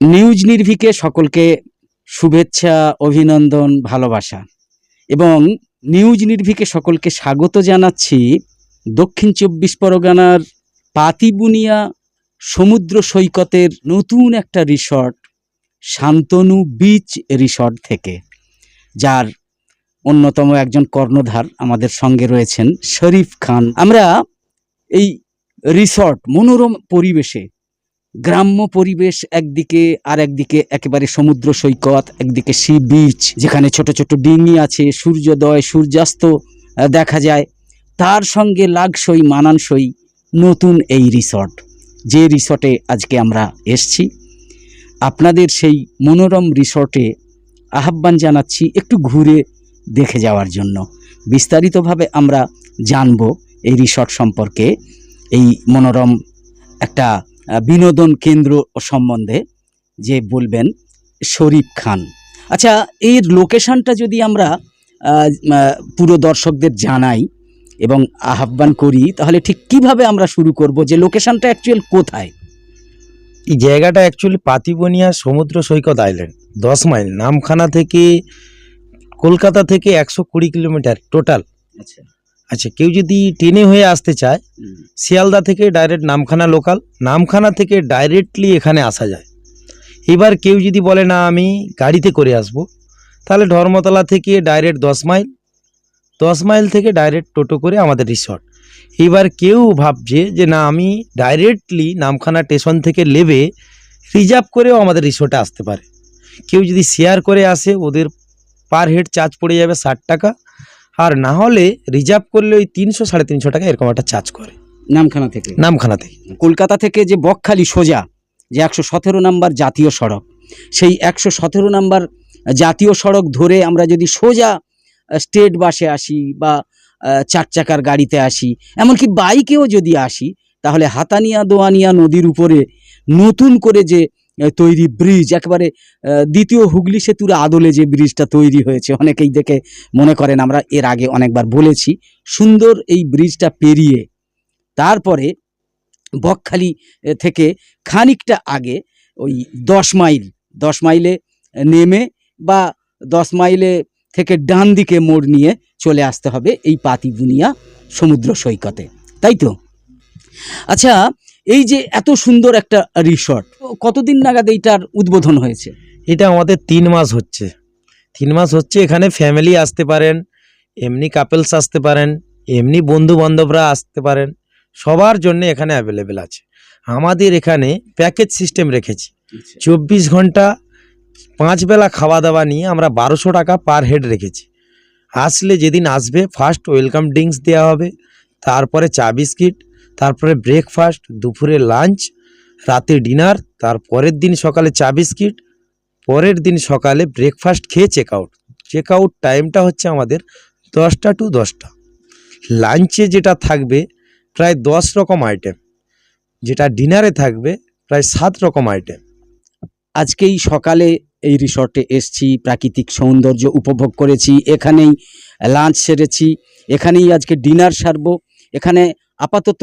News নির্ভিকে সকলকে শুভেচ্ছা, অভিনন্দন, ভালোবাসা। এবং নিউজ নির্ভিকে সকলকে স্বাগত জানাচ্ছি দক্ষিণ চব্বিশ পরগনার পাতিবুনিয়া সমুদ্র সৈকতের নতুন একটা রিসর্ট, শান্তনু বিচ রিসর্ট থেকে, যার অন্যতম একজন কর্ণধার আমাদের সঙ্গে রয়েছেন শরীফ খান। আমরা এই রিসর্ট মনোরম পরিবেশে গ্রাম্য পরিবেশ একদিকে আর একদিকে একেবারে সমুদ্র সৈকত, একদিকে সি বিচ যেখানে ছোট ছোট ডিঙি আছে, সূর্যোদয়, সূর্যাস্ত দেখা যায়। তার সঙ্গে লাগসই মানানসই নতুন এই রিসর্ট যে রিসর্টে আজকে আমরা এসছি। আপনাদের সেই মনোরম রিসর্টে আহ্বান জানাচ্ছি একটু ঘুরে দেখে যাওয়ার জন্য। বিস্তারিতভাবে আমরা জানব এই রিসর্ট সম্পর্কে। এই মনোরম একটা বিনোদন কেন্দ্র সম্বন্ধে যে বলবেন শরীফ খান। আচ্ছা এর লোকেশনটা যদি আমরা পুরো দর্শকদের জানাই এবং আহ্বান করি তাহলে ঠিক কীভাবে আমরা শুরু করব? যে লোকেশনটা অ্যাকচুয়াল কোথায়? এই জায়গাটা অ্যাকচুয়ালি পাতিবনিয়া সমুদ্র সৈকত আইল্যান্ড দশ মাইল নামখানা থেকে কলকাতা থেকে একশো কুড়ি কিলোমিটার টোটাল আচ্ছা। আচ্ছা কেউ যদি ট্রেনে হয়ে আসতে চায় শিয়ালদা থেকে ডাইরেক্ট নামখানা লোকাল নামখানা থেকে ডাইরেক্টলি এখানে আসা যায়। এবার কেউ যদি বলে না আমি গাড়িতে করে আসব তাহলে ধর্মতলা থেকে ডাইরেক্ট দশ মাইল দশ মাইল থেকে ডাইরেক্ট টোটো করে আমাদের রিসর্ট। এবার কেউ ভাবছে যে না আমি ডাইরেক্টলি নামখানা স্টেশন থেকে নেবে রিজার্ভ করেও আমাদের রিসর্টে আসতে পারে। কেউ যদি শেয়ার করে আসে ওদের পার হেড চার্জ পড়ে যাবে ষাট টাকা আর না হলে রিজার্ভ করলে ওই তিনশো সাড়ে তিনশো টাকা এরকম একটা চার্জ করে। নামখানা থেকে। নামখানা থেকে। কলকাতা থেকে যে বকখালি সোজা যে একশো সতেরো নাম্বার জাতীয় সড়ক সেই একশো সতেরো নাম্বার জাতীয় সড়ক ধরে আমরা যদি সোজা স্টেট বাসে আসি বা চার চাকার গাড়িতে আসি এমনকি বাইকেও যদি আসি তাহলে হাতানিয়া দোয়ানিয়া নদীর উপরে নতুন করে যে তৈরি ব্রিজ, একেবারে দ্বিতীয় হুগলি সেতুর আদলে যে ব্রিজটা তৈরি হয়েছে, অনেকেই দেখে মনে করেন আমরা এর আগে অনেকবার বলেছি। সুন্দর এই ব্রিজটা পেরিয়ে, তারপরে বকখালি থেকে খানিকটা আগে ওই দশ মাইল, দশ মাইলে নেমে বা দশ মাইলে থেকে ডান দিকে মোড় নিয়ে চলে আসতে হবে এই পাতিবুনিয়া সমুদ্র সৈকতে। তাই তো? আচ্ছা এই যে এত সুন্দর একটা রিসর্ট কতদিন নাগাদ এইটার উদ্বোধন হয়েছে? এটা আমাদের তিন মাস হচ্ছে। তিন মাস হচ্ছে এখানে ফ্যামিলি আসতে পারেন এমনি কাপেলস আসতে পারেন এমনি বন্ধু বান্ধবরা আসতে পারেন সবার জন্য এখানে অ্যাভেলেবেল আছে। আমাদের এখানে প্যাকেজ সিস্টেম রেখেছি। চব্বিশ ঘণ্টা পাঁচ বেলা খাওয়া দাওয়া নিয়ে আমরা বারোশো টাকা পার হেড রেখেছি। আসলে যেদিন আসবে ফার্স্ট ওয়েলকাম ড্রিঙ্কস দেওয়া হবে তারপরে চা বিস্কিট তারপরে ব্রেকফাস্ট দুপুরে লাঞ্চ রাতে ডিনার তার পরের দিন সকালে চা বিস্কিট, পরের দিন সকালে ব্রেকফাস্ট খেয়ে চেক আউট চেক আউট টাইমটা হচ্ছে আমাদের দশটা টু দশটা। লাঞ্চে যেটা থাকবে প্রায় দশ রকম আইটেম যেটা ডিনারে থাকবে প্রায় সাত রকম আইটেম আজকেই সকালে এই রিসর্টে এসছি, প্রাকৃতিক সৌন্দর্য উপভোগ করেছি, এখানেই লাঞ্চ সেরেছি, এখানেই আজকে ডিনার সারবো, এখানে আপাতত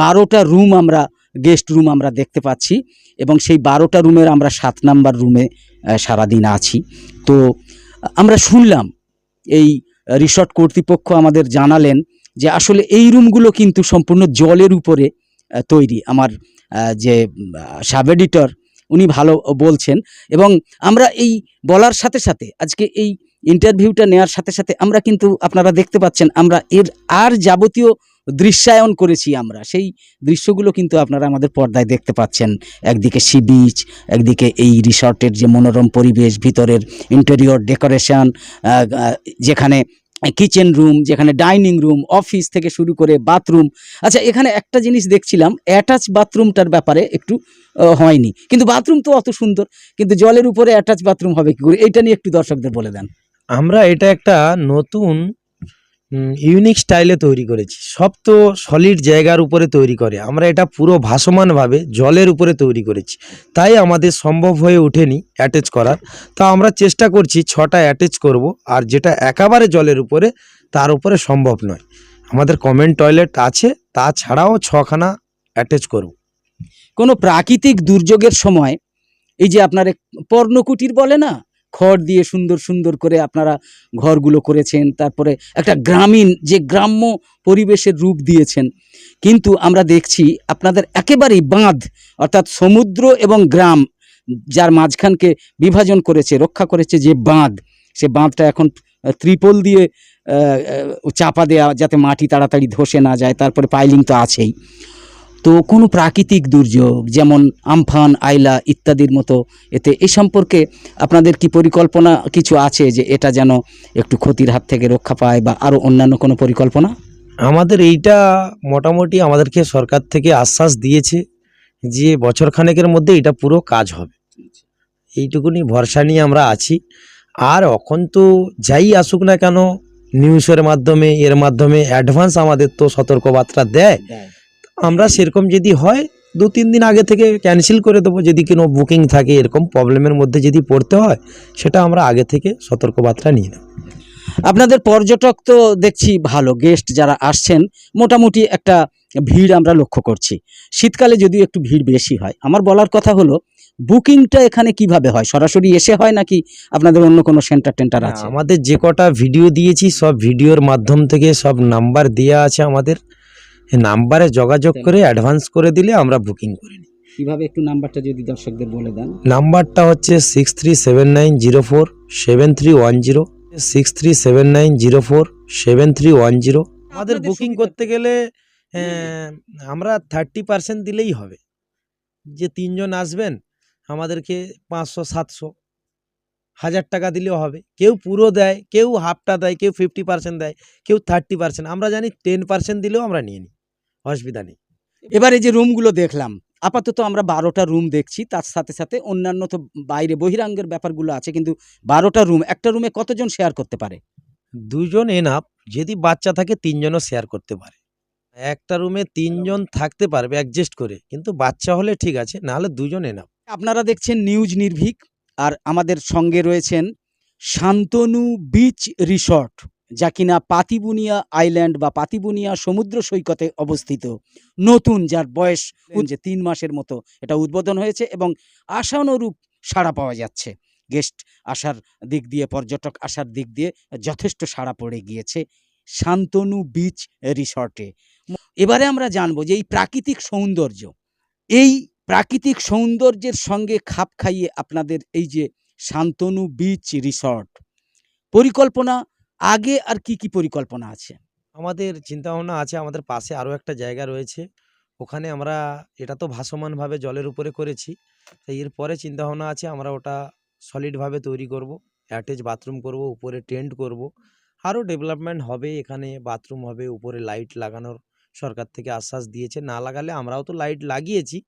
বারোটা রুম আমরা গেস্ট রুম আমরা দেখতে পাচ্ছি এবং সেই বারোটা রুমের আমরা সাত নাম্বার রুমে সারাদিন আছি। তো, আমরা শুনলাম, এই রিসর্ট কর্তৃপক্ষ আমাদের জানালেন যে আসলে এই রুমগুলো কিন্তু সম্পূর্ণ জলের উপরে তৈরি। আমার যে সাব এডিটর উনি ভালো বলছেন এবং আমরা এই বলার সাথে সাথে, আজকে এই ইন্টারভিউটা নেওয়ার সাথে সাথে আমরা কিন্তু আপনারা দেখতে পাচ্ছেন, আমরা এর আর যাবতীয় দৃশ্যায়ন করেছি আমরা। সেই দৃশ্যগুলো কিন্তু আপনারা আমাদের পর্দায় দেখতে পাচ্ছেন। একদিকে সি বিচ, একদিকে এই রিসর্টের যে মনোরম পরিবেশ, ভিতরের ইন্টেরিয়র ডেকোরেশন যেখানে কিচেন রুম যেখানে ডাইনিং রুম অফিস থেকে শুরু করে বাথরুম আচ্ছা এখানে একটা জিনিস দেখছিলাম অ্যাটাচ বাথরুমটার ব্যাপারে একটু হয়নি। কিন্তু বাথরুম তো অত সুন্দর, কিন্তু জলের উপরে অ্যাটাচ বাথরুম হবে কি করে? এইটা নিয়ে একটু দর্শকদের বলে দেন। আমরা এটা একটা নতুন ইউনিক স্টাইলে তৈরি করেছি। সব তো সলিড জায়গার উপরে তৈরি করে। আমরা এটা পুরো ভাসমানভাবে জলের উপরে তৈরি করেছি। তাই আমাদের সম্ভব হয়ে ওঠেনি অ্যাটাচ করার। তা আমরা চেষ্টা করছি ছটা অ্যাটাচ করব, আর যেটা একেবারে জলের উপরে, তার উপরে সম্ভব নয়। আমাদের কমেন্ট টয়লেট আছে তাছাড়াও ছখানা অ্যাটাচ করব। কোনো প্রাকৃতিক দুর্যোগের সময়, এই যে আপনার পর্ণকুটির বলে না খড় দিয়ে সুন্দর সুন্দর করে আপনারা ঘরগুলো করেছেন, তারপরে একটা গ্রামীণ, যে গ্রাম্য পরিবেশের রূপ দিয়েছেন। কিন্তু আমরা দেখছি আপনাদের একেবারেই বাঁধ, অর্থাৎ সমুদ্র এবং গ্রাম, যার মাঝখানকে বিভাজন করেছে, রক্ষা করেছে যে বাঁধ। সে বাঁধটা এখন ত্রিপল দিয়ে চাপা দেওয়া যাতে মাটি তাড়াতাড়ি ধসে না যায়, তারপরে পাইলিং তো আছেই। তো কোনো প্রাকৃতিক দুর্যোগ যেমন আমফান আইলা ইত্যাদির মতো এতে এ সম্পর্কে আপনাদের কি পরিকল্পনা কিছু আছে যে এটা যেন একটু ক্ষতির হাত থেকে রক্ষা পায় বা আরও অন্যান্য কোনো পরিকল্পনা? আমাদের এইটা মোটামুটি আমাদেরকে সরকার থেকে আশ্বাস দিয়েছে যে বছর খানেকের মধ্যে এটা পুরো কাজ হবে। এইটুকুনি ভরসা নিয়ে আমরা আছি। আর এখন তো যাই আসুক না কেন নিউজের মাধ্যমে এর মাধ্যমে অ্যাডভান্স আমাদের তো সতর্কবার্তা দেয়। আমরা সেরকম যদি হয় দু তিন দিন আগে থেকে ক্যান্সেল করে দেবো। যদি কোনো বুকিং থাকে এরকম প্রবলেমের মধ্যে যদি পড়তে হয় সেটা আমরা আগে থেকে সতর্কবার্তা নিয়ে নেব। আপনাদের পর্যটক তো দেখছি ভালো গেস্ট যারা আসছেন মোটামুটি একটা ভিড় আমরা লক্ষ্য করছি। শীতকালে যদিও একটু ভিড় বেশি হয় আমার বলার কথা হলো বুকিংটা এখানে কীভাবে হয়? সরাসরি এসে হয় নাকি আপনাদের অন্য কোনো সেন্টার টেন্টার আছে? আমাদের যে কটা ভিডিও দিয়েছি সব ভিডিওর মাধ্যম থেকে সব নাম্বার দেওয়া আছে আমাদের। নাম্বারে যোগাযোগ করে অ্যাডভান্স করে দিলে আমরা বুকিং করে নিই। কীভাবে একটু নাম্বারটা যদি দর্শকদের বলে দেন? নাম্বারটা হচ্ছে six three seven nine zero four seven three one zero six three seven nine zero four seven three one zero আমাদের বুকিং করতে গেলে আমরা থার্টি পার্সেন্ট দিলেই হবে। যে তিনজন আসবেন আমাদেরকে পাঁচশো সাতশো হাজার টাকা দিলেও হবে। কেউ পুরো দেয় কেউ হাফটা দেয় কেউ ফিফটি পার্সেন্ট দেয় কেউ থার্টি পার্সেন্ট আমরা জানি টেন পার্সেন্ট দিলেও আমরা নিয়ে নিই। অসুবিধা নেই। এবারে যে রুমগুলো দেখলাম আপাতত আমরা বারোটা রুম দেখছি তার সাথে সাথে অন্যান্য তো বাইরে বহিরাঙ্গের ব্যাপারগুলো আছে কিন্তু বারোটা রুম একটা রুমে কতজন শেয়ার করতে পারে? দুজন এনাফ যদি বাচ্চা থাকে তিনজনও শেয়ার করতে পারে। একটা রুমে তিনজন থাকতে পারবে অ্যাডজাস্ট করে কিন্তু বাচ্চা হলে ঠিক আছে নাহলে দুজন এনাফ আপনারা দেখছেন নিউজ নির্ভীক আর আমাদের সঙ্গে রয়েছেন শান্তনু বিচ রিসর্ট যা কিনা পাতিবুনিয়া আইল্যান্ড বা পাতিবুনিয়া সমুদ্র সৈকতে অবস্থিত। নতুন যার বয়স যে তিন মাসের মতো। এটা উদ্বোধন হয়েছে এবং আশানুরূপ সাড়া পাওয়া যাচ্ছে। গেস্ট আসার দিক দিয়ে পর্যটক আসার দিক দিয়ে যথেষ্ট সাড়া পড়ে গিয়েছে শান্তনু বিচ রিসর্টে। এবারে আমরা জানব যে এই প্রাকৃতিক সৌন্দর্য এই প্রাকৃতিক সৌন্দর্যের সঙ্গে খাপ খাইয়ে আপনাদের এই যে শান্তনু বিচ রিসর্ট পরিকল্পনা আগে আর কি কি পরিকল্পনা আছে? আমাদের চিন্তাভাবনা আছে, আমাদের পাশে আরও একটা জায়গা রয়েছে। ওখানে আমরা এটা তো ভাসমানভাবে জলের উপরে করেছি। তাই এরপরে চিন্তাভাবনা আছে, আমরা ওটা সলিডভাবে তৈরি করব। অ্যাটাচ বাথরুম করব, উপরে টেন্ট করব। আরও ডেভেলপমেন্ট হবে এখানে বাথরুম হবে, উপরে লাইট লাগানোর সরকার থেকে আশ্বাস দিয়েছে। না লাগালে আমরাও তো লাইট লাগিয়েছি।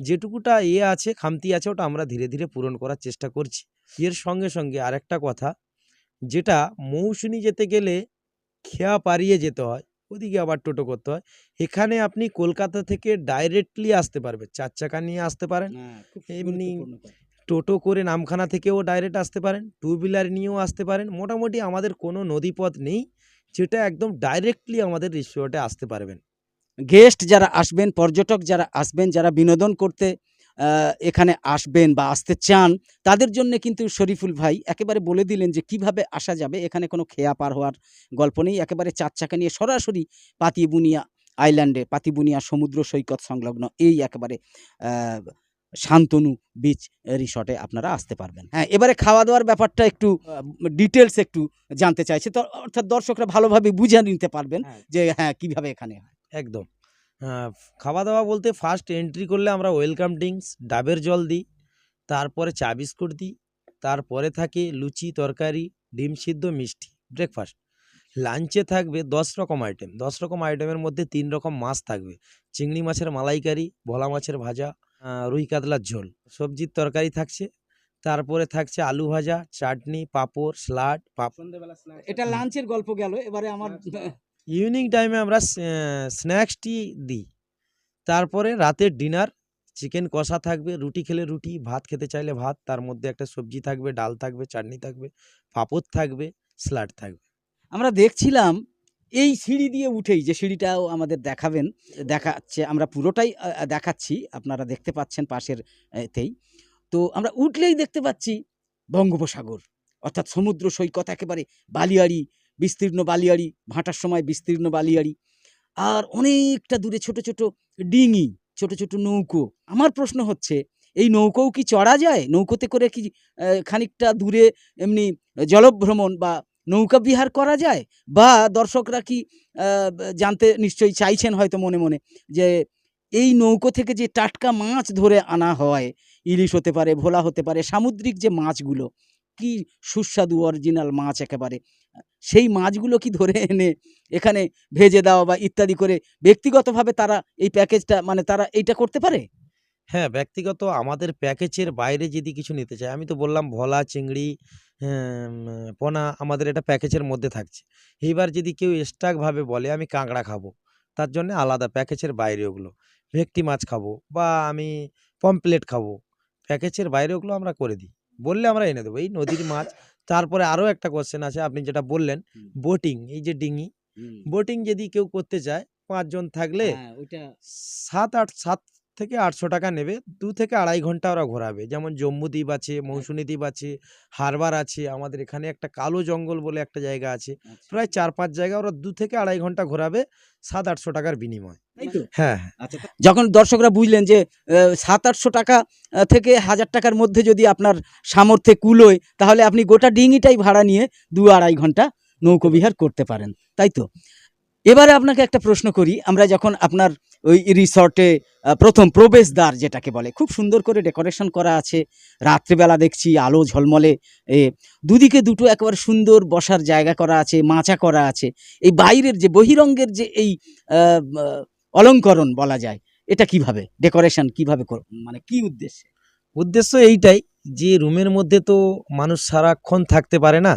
যেটুকুটা এ আছে, খামতি আছে, ওটা আমরা ধীরে ধীরে পূরণ করার চেষ্টা করছি। এর সঙ্গে সঙ্গে আরেকটা কথা যেটা মৌসুনি যেতে গেলে খেয়া পারিয়ে যেতে হয় ওদিকে আবার টোটো করতে হয়। এখানে আপনি কলকাতা থেকে ডাইরেক্টলি আসতে পারবেন চার চাকা নিয়ে আসতে পারেন এমনি টোটো করে নামখানা থেকেও ডাইরেক্ট আসতে পারেন টু হুইলার নিয়েও আসতে পারেন মোটামুটি আমাদের কোনো নদীপথ নেই যেটা একদম ডাইরেক্টলি আমাদের রিসোর্টে আসতে পারবেন। গেস্ট যারা আসবেন পর্যটক যারা আসবেন যারা বিনোদন করতে এখানে আসবেন বা আসতে চান তাদের জন্য কিন্তু শরীফুল ভাই একেবারে বলে দিলেন যে কীভাবে আসা যাবে এখানে কোনো খেয়া পার হওয়ার গল্প নেই একেবারে চার চাকা নিয়ে সরাসরি পাতিবুনিয়া আইল্যান্ডে পাতিবুনিয়া সমুদ্র সৈকত সংলগ্ন এই একেবারে শান্তনু বিচ রিসর্টে আপনারা আসতে পারবেন। হ্যাঁ এবারে খাওয়া দাওয়ার ব্যাপারটা একটু ডিটেলস একটু জানতে চাইছে। তো অর্থাৎ দর্শকরা ভালোভাবে বুঝে নিতে পারবেন যে হ্যাঁ কীভাবে এখানে হয়। একদম। খাওয়া দাওয়া বলতে ফার্স্ট এন্ট্রি করলে আমরা ওয়েলকাম ড্রিঙ্কস ডাবের জল দিই, তারপরে চা বিস্কুট দিই, তারপরে থাকে লুচি, তরকারি, ডিম সিদ্ধ, মিষ্টি ব্রেকফাস্ট লাঞ্চে থাকবে দশ রকম আইটেম দশ রকম আইটেমের মধ্যে তিন রকম মাছ থাকবে। চিংড়ি মাছের মালাইকারি, ভোলা মাছের ভাজা রুই কাতলার ঝোল, সবজির তরকারি থাকছে। তারপরে থাকছে আলু ভাজা, চাটনি, পাঁপড় স্যালাড পাপড় এটা লাঞ্চের গল্প গেল, এবারে আমার ইভিনিং টাইমে আমরা স্ন্যাক্সটি দিই। তারপরে রাতের ডিনার, চিকেন কষা থাকবে, রুটি খেলে রুটি, ভাত খেতে চাইলে ভাত, তার মধ্যে একটা সবজি থাকবে, ডাল থাকবে, চাটনি থাকবে, পাঁপড় থাকবে, স্যালাড থাকবে। আমরা দেখছিলাম, এই সিঁড়ি দিয়ে উঠেই যে সিঁড়িটাও আমাদের দেখাবেন, দেখাচ্ছে, আমরা পুরোটাই দেখাচ্ছি, আপনারা দেখতে পাচ্ছেন পাশের এতেই তো আমরা উঠলেই দেখতে পাচ্ছি বঙ্গোপসাগর, অর্থাৎ সমুদ্র সৈকত একেবারে বালিয়াড়ি বিস্তীর্ণ বালিয়াড়ি, ভাঁটার সময় বিস্তীর্ণ বালিয়াড়ি। আর অনেকটা দূরে ছোট ছোট ডিঙি, ছোট ছোট নৌকো। আমার প্রশ্ন হচ্ছে, এই নৌকোও কি চড়া যায়? নৌকোতে করে কি খানিকটা দূরে এমনি জলভ্রমণ বা নৌকা বিহার করা যায়? বা দর্শকরা কি জানতে নিশ্চয়ই চাইছেন হয়তো মনে মনে, যে এই নৌকো থেকে যে টাটকা মাছ ধরে আনা হয়, ইলিশ হতে পারে, ভোলা হতে পারে, সামুদ্রিক যে মাছগুলো কি সুস্বাদু অরিজিনাল মাছ একেবারে। সেই মাছগুলো কি ধরে এনে এখানে ভেজে দেওয়া বা ইত্যাদি করে ব্যক্তিগতভাবে তারা এই প্যাকেজটা মানে তারা এইটা করতে পারে? হ্যাঁ ব্যক্তিগত আমাদের প্যাকেজের বাইরে যদি কিছু নিতে চায়, আমি তো বললাম ভোলা, চিংড়ি পোনা আমাদের এটা প্যাকেজের মধ্যে থাকছে। এইবার যদি কেউ এক্সট্রাভাবে বলে, আমি কাঁকড়া খাব, তার জন্য আলাদা প্যাকেজের বাইরে ওগুলো। ভেটকি মাছ খাব বা আমি পমপ্লেট খাব, প্যাকেজের বাইরে ওগুলো আমরা করে দিই। বললে আমরা এনে দেবো। এই নদীর মাছ। তারপরে আরও একটা কোশ্চেন আছে আপনি যেটা বললেন বোটিং এই যে ডিঙি বোটিং যদি কেউ করতে চায় পাঁচজন থাকলে হ্যাঁ, ওইটা সাত আট সাত থেকে আটশো টাকা নেবে। দু থেকে আড়াই ঘণ্টা ওরা ঘোরাবে। যেমন জম্মু দ্বীপ আছে মৌসুনী দ্বীপ আছে হারবার আছে আমাদের এখানে একটা কালো জঙ্গল বলে একটা জায়গা আছে। আচ্ছা। প্রায় চার পাঁচ জায়গা ওরা দু থেকে আড়াই ঘণ্টা ঘোরাবে সাত আটশো টাকার বিনিময়। তাই তো? হ্যাঁ হ্যাঁ। আচ্ছা যখন দর্শকরা বুঝলেন যে সাত আটশো টাকা থেকে হাজার টাকার মধ্যে যদি আপনার সামর্থ্যে কুলোয় তাহলে আপনি গোটা ডিঙিটাই ভাড়া নিয়ে দু আড়াই ঘণ্টা নৌকোবিহার করতে পারেন। তাই তো? এবারে আপনাকে একটা প্রশ্ন করি, আমরা যখন আপনার ওই রিসর্টে প্রথম প্রবেশদ্বার যেটাকে বলে, খুব সুন্দর করে ডেকোরেশন করা আছে, রাত্রিবেলা দেখছি, আলো ঝলমলে, এ, দুদিকে দুটো একেবারে সুন্দর বসার জায়গা করা আছে, মাচা করা আছে, এই বাইরের যে বহিরঙ্গের যে এই অলঙ্করণ বলা যায়, এটা কীভাবে ডেকোরেশন কীভাবে মানে কি উদ্দেশ্যে? উদ্দেশ্য এইটাই যে রুমের মধ্যে তো মানুষ সারাক্ষণ থাকতে পারে না,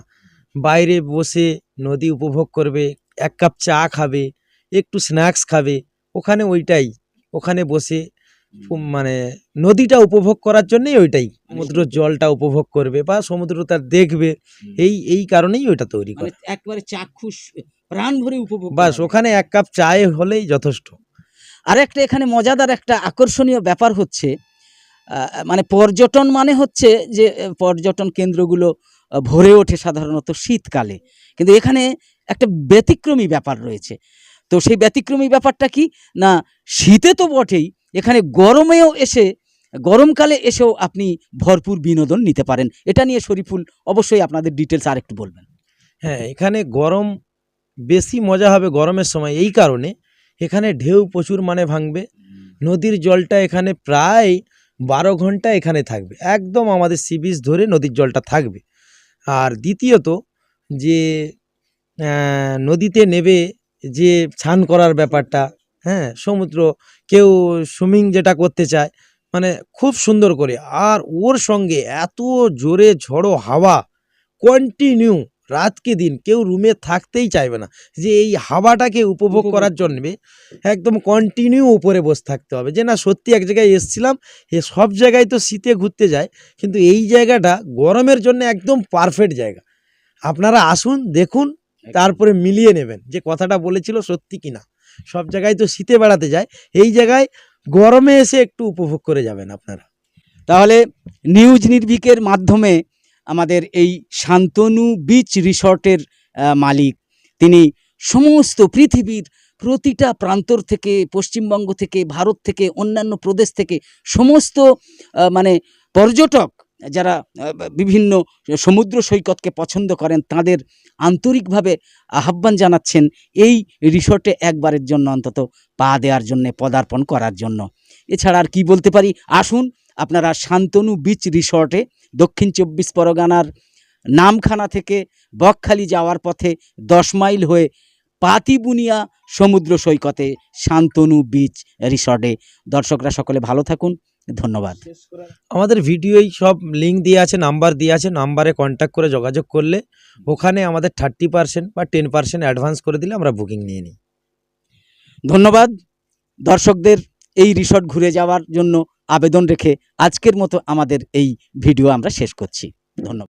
বাইরে বসে নদী উপভোগ করবে এক কাপ চা খাবে একটু স্ন্যাক্স খাবে ওখানে ওইটাই ওখানে বসে মানে নদীটা উপভোগ করার জন্যই ওইটাই সমুদ্র জলটা উপভোগ করবে বা সমুদ্রটা দেখবে এই এই কারণেই ওইটা তৈরি মানে করে। একবারে চাক্ষুষ প্রাণ ভরে উপভোগ বাস ওখানে এক কাপ চায়ে হলেই যথেষ্ট। আর একটা এখানে মজাদার একটা আকর্ষণীয় ব্যাপার হচ্ছে মানে পর্যটন মানে হচ্ছে যে পর্যটন কেন্দ্রগুলো ভরে ওঠে সাধারণত শীতকালে। কিন্তু এখানে একটা ব্যতিক্রমী ব্যাপার রয়েছে। তো সেই ব্যতিক্রমী ব্যাপারটা কি? না, শীতে তো বটেই, এখানে গরমেও এসে, গরমকালে এসেও আপনি ভরপুর বিনোদন নিতে পারেন। এটা নিয়ে শরীফুল, অবশ্যই আপনাদের ডিটেলস আর একটু বলবেন। হ্যাঁ এখানে গরম বেশি মজা হবে গরমের সময় এই কারণে। এখানে ঢেউ প্রচুর মানে ভাঙবে। নদীর জলটা এখানে প্রায় বারো ঘণ্টা এখানে থাকবে। একদম আমাদের সি বিচ ধরে নদীর জলটা থাকবে। আর দ্বিতীয়ত যে নদীতে নেবে যে স্নান করার ব্যাপারটা হ্যাঁ সমুদ্র কেউ সুইমিং যেটা করতে চায় মানে খুব সুন্দর করে। আর ওর সঙ্গে এত জোরে ঝড়ো হাওয়া কন্টিনিউ রাতকে দিন কেউ রুমে থাকতেই চাইবে না। যে এই হাওয়াটাকে উপভোগ উপভোগ করার জন্য একদম কন্টিনিউ উপরে বসে থাকতে হবে। যে না সত্যি এক জায়গায় এসছিলাম এ সব জায়গায় তো শীতে ঘুরতে যায় কিন্তু এই জায়গাটা গরমের জন্য একদম পারফেক্ট জায়গা। আপনারা আসুন দেখুন তারপরে মিলিয়ে নেবেন যে কথাটা বলেছিল সত্যি কিনা। সব জায়গায় তো শীতে বেড়াতে যায় এই জায়গায় গরমে এসে একটু উপভোগ করে যাবেন আপনারা। তাহলে নিউজ নির্ভিকের মাধ্যমে আমাদের এই শান্তনু বিচ রিসর্টের মালিক। তিনি সমস্ত পৃথিবীর প্রতিটা প্রান্তর থেকে পশ্চিমবঙ্গ থেকে ভারত থেকে অন্যান্য প্রদেশ থেকে সমস্ত মানে পর্যটক যারা বিভিন্ন সমুদ্র সৈকতকে পছন্দ করেন, তাদের আন্তরিকভাবে আহ্বান জানাচ্ছেন, এই রিসর্টে একবারের জন্য অন্তত পা দেওয়ার জন্যে, পদার্পণ করার জন্য। এছাড়া আর কি বলতে পারি? আসুন, আপনারা শান্তনু বিচ রিসর্টে, দক্ষিণ চব্বিশ পরগনার নামখানা থেকে বকখালি যাওয়ার পথে দশ মাইল হয়ে পাতিবুনিয়া সমুদ্র সৈকতে শান্তনু বিচ রিসর্টে। দর্শকরা সকলে ভালো থাকুন। ধন্যবাদ। আমাদের ভিডিওই সব লিঙ্ক দিয়ে আছে নাম্বার দিয়ে আছে নাম্বারে কন্ট্যাক্ট করে যোগাযোগ করলে ওখানে আমাদের থার্টি পার্সেন্ট বা টেন পার্সেন্ট অ্যাডভান্স করে দিলে আমরা বুকিং নিয়ে নিই। ধন্যবাদ। দর্শকদের এই রিসর্ট ঘুরে যাওয়ার জন্য আবেদন রেখে আজকের মতো আমাদের এই ভিডিও আমরা শেষ করছি। ধন্যবাদ।